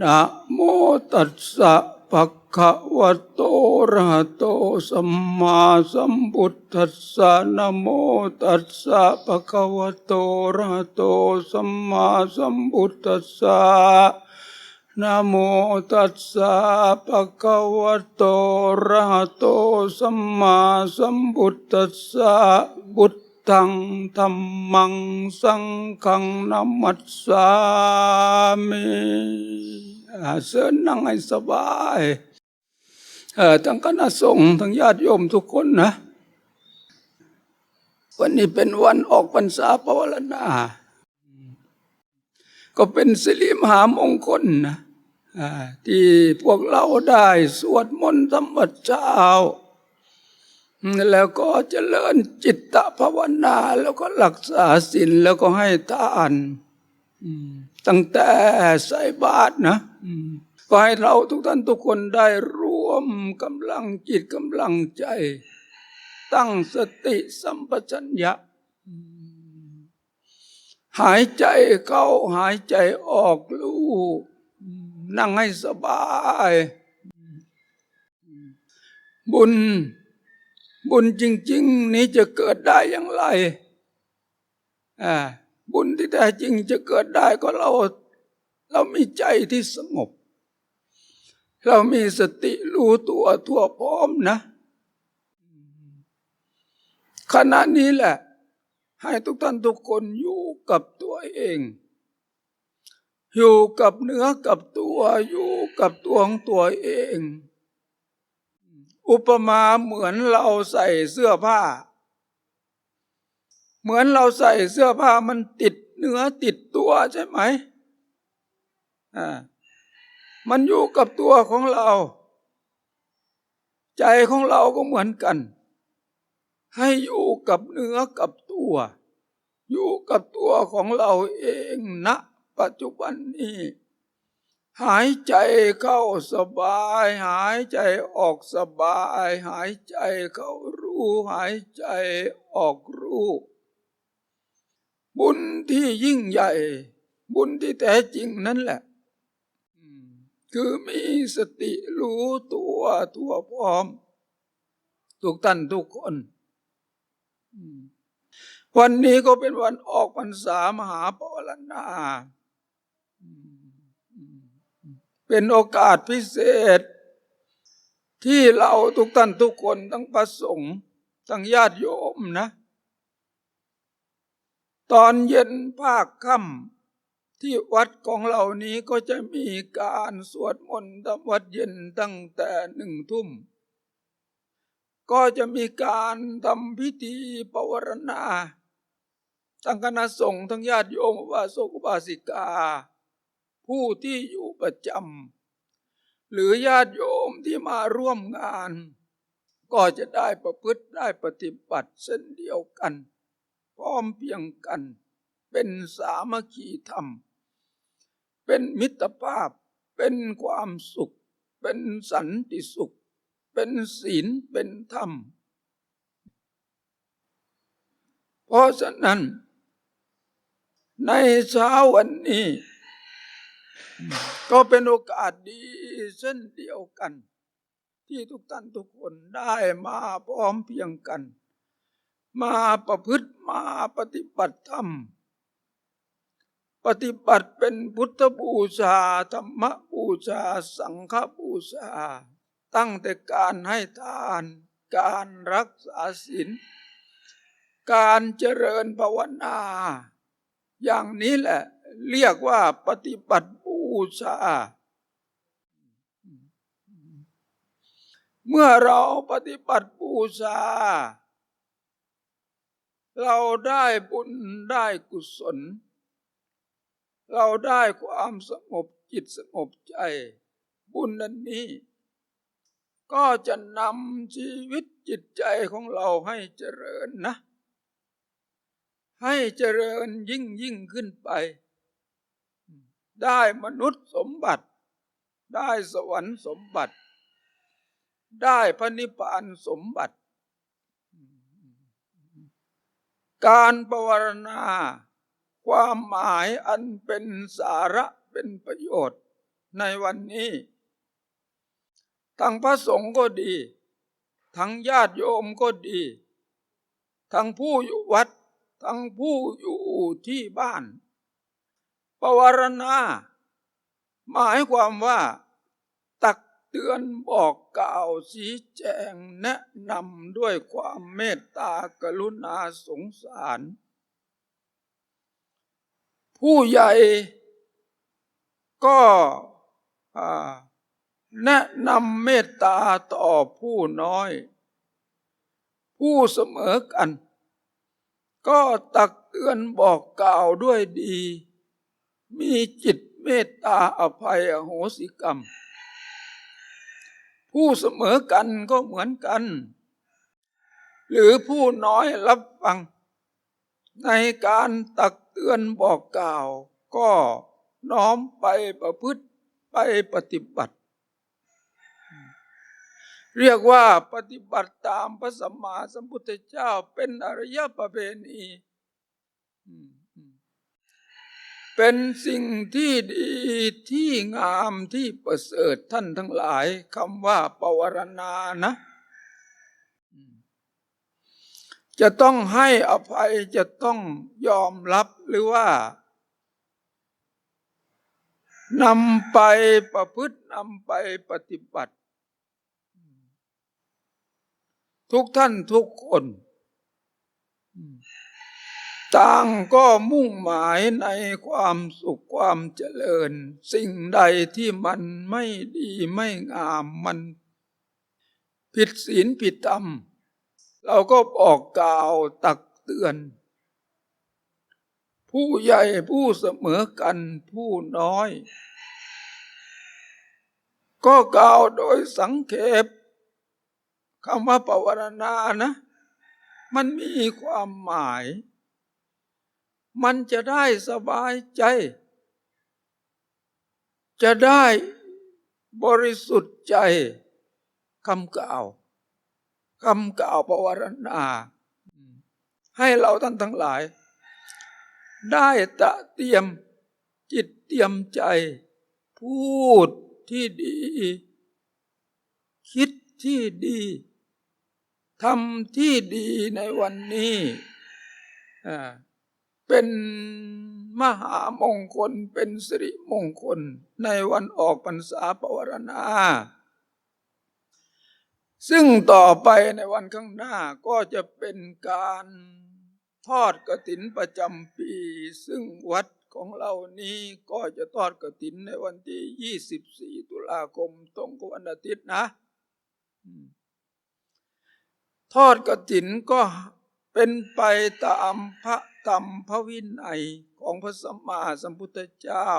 นะโมตัสสะภะคะวะโตอะระหะโตสัมมาสัมพุทธัสสะนะโมตัสสะภะคะวะโตอะระหะโตสัมมาสัมพุทธัสสะนะโมตัสสะภะคะวะโตอะระหะโตสัมมาสัมพุทธัสสะบุต ตังธรรมังสังฆังนามัสสามิเสิญนั่งให้สบายทั้งคณะสงฆ์ทั้งญาติโยมทุกคนนะ วันนี้เป็นวันออกพรรษาปวารณาก็เป็นสิริมหามงคลนะที่พวกเราได้สวดมนต์ธรรมเจ้า แล้วก็เจริญจิตตภาวนาแล้วก็รักษาศีลแล้วก็ให้ทานตั้งแต่ใส่บาตรนะก็ให้เราทุกท่านทุกคนได้รวมกำลังจิตกำลังใจ ตั้งสติสัมปชัญญะ หายใจเข้าหายใจออกรู้นั่งให้สบาย บุญ บุญจริง ๆ นี้จะเกิดได้อย่างไรอ่าบุญที่แท้จริงจะเกิดได้ก็เรา เรามีใจที่สงบ เรามีสติรู้ตัวทั่วพร้อมนะ ขณะนี้แหละ ให้ทุกท่านทุกคนอยู่กับตัวเอง อยู่กับเนื้อกับตัวอยู่กับตัวของตัวเอง อุปมาเหมือนเราใส่เสื้อผ้า เหมือนเราใส่เสื้อผ้ามันติดเนื้อติดตัวใช่ไหมอ่ามันอยู่กับตัวของเรา ใจของเราก็เหมือนกัน ให้อยู่กับเนื้อกับตัว อยู่กับตัวของเราเองณปัจจุบันนี้ หายใจเข้าสบาย หายใจออกสบาย หายใจเข้ารู้ หายใจออกรู้ บุญที่ยิ่งใหญ่ บุญที่แท้จริงนั่นแหละ คือมีสติรู้ตัวทั่วพร้อม ทุกท่านทุกคน วันนี้ก็เป็นวันออกพรรษามหาปวารณา เป็นโอกาสพิเศษ ที่เราทุกท่านทุกคนทั้งประสงค์ทั้งญาติโยมนะ ตอนเย็นภาคค่ำที่วัดของเรานี้ก็จะมีการสวดมนต์ทำวัดเย็นตั้งแต่หนึ่งทุ่ม ก็จะมีการทำพิธีปวารณาทั้งคณะสงฆ์ทั้งญาติโยมอุบาสกุบาสิกา ผู้ที่อยู่ประจำหรือญาติโยมที่มาร่วมงาน ก็จะได้ประพฤติได้ปฏิบัติเส้นเดียวกัน พร้อมเพียงกัน เป็นสามัคคีธรรม เป็นมิตรภาพเป็นความสุข เป็นสันติสุข เป็นศีลเป็นธรรม เพราะฉะนั้น ในเช้าวันนี้ ก็เป็นโอกาสดีเช่นเดียวกัน ที่ทุกท่านทุกคนได้มาพร้อมเพียงกัน มาประพฤติมาปฏิบัติธรรม ปฏิบัติเป็นพุทธบูชาธรรมบูชา สังฆบูชา ตั้งแต่การให้ทานการรักษาศีลการเจริญภาวนา อย่างนี้แหละ เรียกว่าปฏิบัติบูชา เมื่อเราปฏิบัติบูชา เราได้บุญได้กุศล เราได้ความสงบจิตสงบใจ บุญนั้นนี้ ก็จะนำชีวิตจิตใจของเราให้เจริญนะ ให้เจริญยิ่งยิ่งขึ้นไป ได้มนุษย์สมบัติ ได้สวรรค์สมบัติ ได้พระนิพพานสมบัติ การปวารณาความหมายอันเป็นสาระเป็นประโยชน์ในวันนี้ ทั้งพระสงฆ์ก็ดี ทั้งญาติโยมก็ดี ทั้งผู้อยู่วัด ทั้งผู้อยู่ที่บ้าน ปวารณา หมายความว่า ตักเตือนบอกกล่าวชี้แจงแนะนำด้วยความเมตตากรุณาสงสาร ผู้ใหญ่ก็แนะนำเมตตาต่อผู้น้อย ผู้เสมอกัน ก็ตักเตือนบอกกล่าวด้วยดี มีจิตเมตตาอภัยอโหสิกรรม ผู้เสมอกันก็เหมือนกัน หรือผู้น้อยรับฟัง ในการตักเตือนบอกกล่าว ก็น้อมไปประพฤติไปปฏิบัติ เรียกว่าปฏิบัติตามพระสัมมาสัมพุทธเจ้าเป็นอริยประเพณี เป็นสิ่งที่ดีที่งามที่ประเสริฐท่านทั้งหลายคำว่าปวารณานะ จะต้องให้อภัยจะต้องยอมรับหรือว่านำไปประพฤตินำไปปฏิบัติ ทุกท่านทุกคน ต่างก็มุ่งหมายในความสุขความเจริญ สิ่งใดที่มันไม่ดีไม่งามมัน ผิดศีลผิดธรรม เราก็บอกกล่าวตักเตือน ผู้ใหญ่ผู้เสมอกันผู้น้อย ก็กล่าวโดยสังเขปคำว่าปวารณานะ มันมีความหมาย มันจะได้สบายใจ จะได้บริสุทธิ์ใจคำกล่าวคำกล่าวปวารณา ให้เราท่านทั้งหลาย ได้ตะเตรียมจิตเตรียมใจ พูดที่ดี คิดที่ดีทำที่ดีในวันนี้อ่า เป็นมหามงคลเป็นสิริมงคลในวันออกพรรษาปวารณา ซึ่งต่อไปในวันข้างหน้าก็จะเป็นการทอดกระถินประจำปี ซึ่งวัดของเรานี้ก็จะทอดกระถินในวันที่ 24 ตุลาคมตรงกับวันอาทิตย์นะ ทอดกระถินก็ เป็นไปตามพระธรรมพระวินัยของพระสัมมาสัมพุทธเจ้า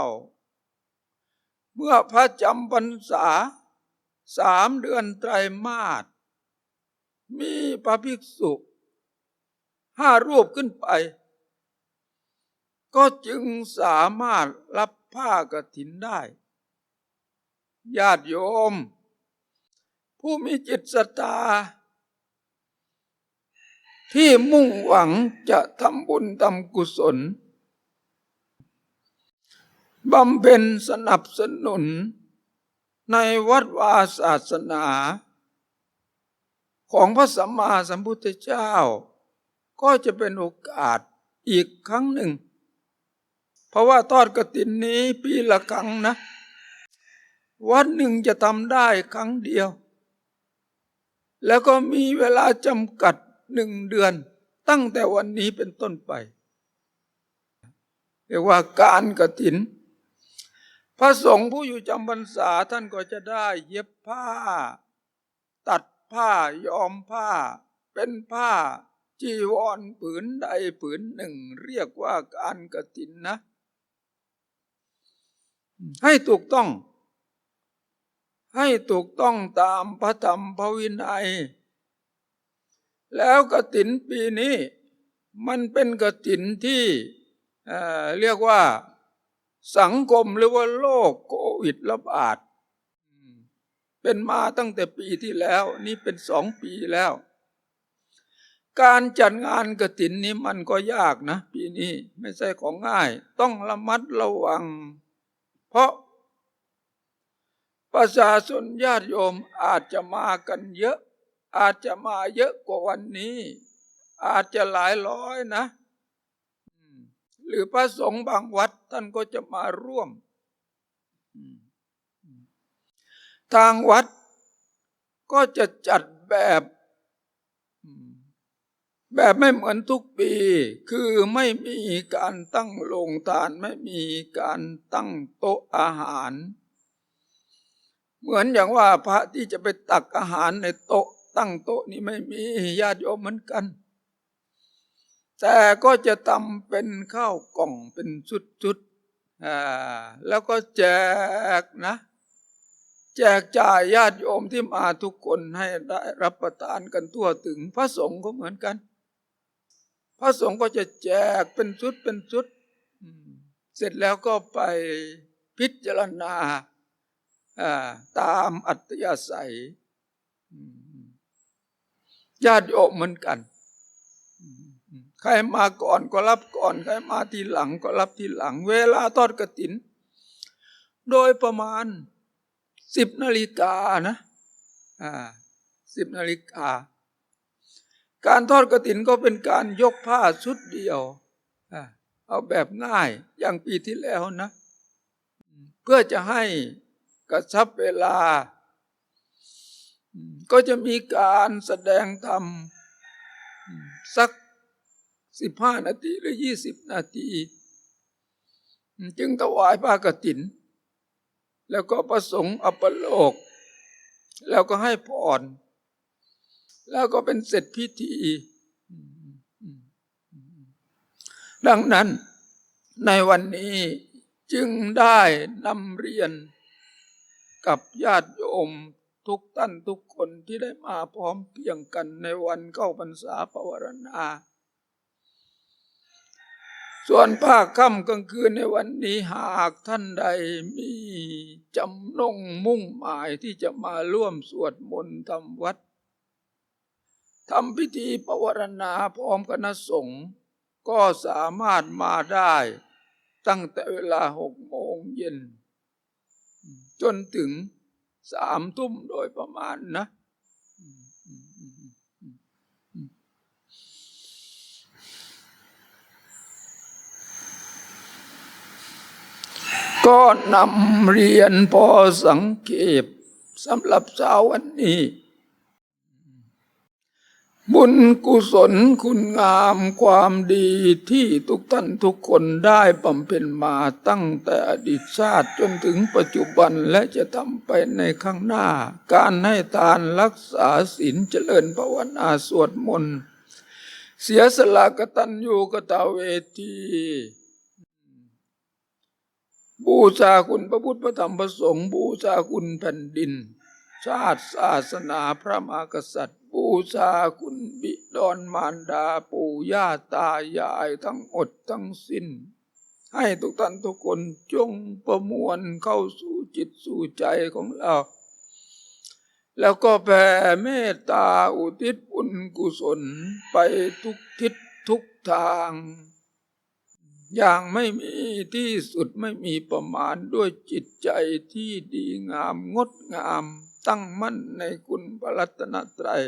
เมื่อพระจำพรรษาสามเดือนไตรมาสมีพระภิกษุห้ารูปขึ้นไป ก็จึงสามารถรับผ้ากระถินได้ ญาติโยม ผู้มีจิตศรัทธา ที่มุ่งหวังจะทำบุญทำกุศลบำเพ็ญสนับสนุน ในวัดวาศาสนา ของพระสัมมาสัมพุทธเจ้า ก็จะเป็นโอกาสอีกครั้งหนึ่ง เพราะว่าทอดกระตินนี้ปีละครั้งนะ วันหนึ่งจะทำได้ครั้งเดียว แล้วก็มีเวลาจำกัด หนึ่งเดือนตั้งแต่วันนี้เป็นต้นไป เรียกว่าการกระถิน พระสงฆ์ผู้อยู่จำพรรษาท่านก็จะได้เย็บผ้า ตัดผ้าย้อมผ้า เป็นผ้าจีวรผืนใดผืนหนึ่ง เรียกว่าการกระถินนะ ให้ถูกต้อง ให้ถูกต้องตามพระธรรมพระวินัย แล้วกระถินปีนี้มันเป็นกระถินที่เรียกว่าสังคมหรือว่าโลกโควิดระบาดเป็นมาตั้งแต่ปีที่แล้ว นี่เป็นสองปีแล้ว การจัดงานกระถินนี้มันก็ยากนะ ปีนี้ไม่ใช่ของง่าย ต้องระมัดระวัง เพราะประชาชนญาติโยมอาจจะมากันเยอะ อาจจะมาเยอะกว่าวันนี้ อาจจะหลายร้อยนะ หรือพระสงฆ์บางวัดท่านก็จะมาร่วม ทางวัดก็จะจัดแบบแบบไม่เหมือนทุกปี คือไม่มีการตั้งโรงทาน ไม่มีการตั้งโต๊ะอาหาร เหมือนอย่างว่าพระที่จะไปตักอาหารในโต๊ะ ตั้งโต๊ะนี่ไม่มีญาติโยมเหมือนกัน แต่ก็จะทำเป็นข้าวกล่องเป็นชุดๆอ่าแล้วก็แจกนะ แจกจ่ายญาติโยมที่มาทุกคนให้ได้รับประทานกันทั่วถึงพระสงฆ์ก็เหมือนกัน พระสงฆ์ก็จะแจกเป็นชุดเป็นชุด เสร็จแล้วก็ไปพิจารณาตามอัตยาศัย ญาติโยมเหมือนกัน ใครมาก่อนก็รับก่อน ใครมาทีหลังก็รับทีหลัง เวลาทอดกระถิน โดยประมาณสิบนาฬิกานะอ่าสิบนาฬิกา การทอดกระถินก็เป็นการยกผ้าชุดเดียวเอาแบบง่ายอย่างปีที่แล้วนะ เพื่อจะให้กระชับเวลา ก็จะมีการแสดงธรรม สักสิบห้านาทีหรือยี่สิบนาที จึงถวายผ้ากฐิน แล้วก็ประสงค์อัปโลก แล้วก็ให้พรแล้วก็เป็นเสร็จพิธี ดังนั้นในวันนี้จึงได้นำเรียนกับญาติโยม ทุกท่านทุกคนที่ได้มาพร้อมเพียงกันในวันเข้าพรรษาปวารณา ส่วนภาคค่ำกลางคืนในวันนี้หากท่านใดมีจำนงมุ่งหมายที่จะมาร่วมสวดมนต์ทำวัดทำพิธีปวารณาพร้อมคณะสงฆ์ก็สามารถมาได้ตั้งแต่เวลาหกโมงเย็น จนถึง สามทุ่มโดยประมาณนะก็นำเรียนพอสังเกตสำหรับเช้าวันนี้ บุญกุศลคุณงามความดีที่ทุกท่านทุกคนได้บำเพ็ญมาตั้งแต่อดีตชาติจนถึงปัจจุบันและจะทำไปในข้างหน้า การให้ทานรักษาศีลเจริญภาวนาสวดมนต์เสียสละกตัญญูกตเวทีบูชาคุณพระพุทธพระธรรมพระสงฆ์บูชาคุณแผ่นดิน ชาติศาสนาพระมหากษัตริย์ บูชาคุณบิดอนมารดาปู่ย่าตายายทั้งอดทั้งสิ้น ให้ทุกท่านทุกคนจงประมวลเข้าสู่จิตสู่ใจของเรา แล้วก็แผ่เมตตาอุทิศบุญกุศลไปทุกทิศทุกทาง อย่างไม่มีที่สุดไม่มีประมาณด้วยจิตใจที่ดีงามงดงาม ตั้งมั่นในคุณพระรัตนตรัย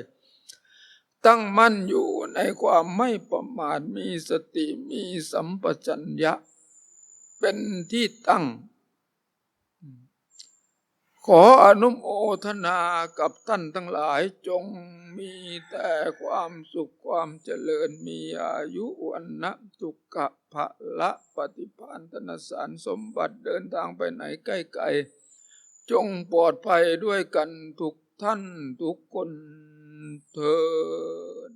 ตั้งมั่นอยู่ในความไม่ประมาทมีสติมีสัมปชัญญะ เป็นที่ตั้ง ขออนุโมทนากับท่านทั้งหลายจงมีแต่ความสุขความเจริญมีอายุวันนะสุขะภะละปฏิพานธนสารสมบัติเดินทางไปไหนใกล้ๆ จงปลอดภัยด้วยกันทุกท่านทุกคนเธอ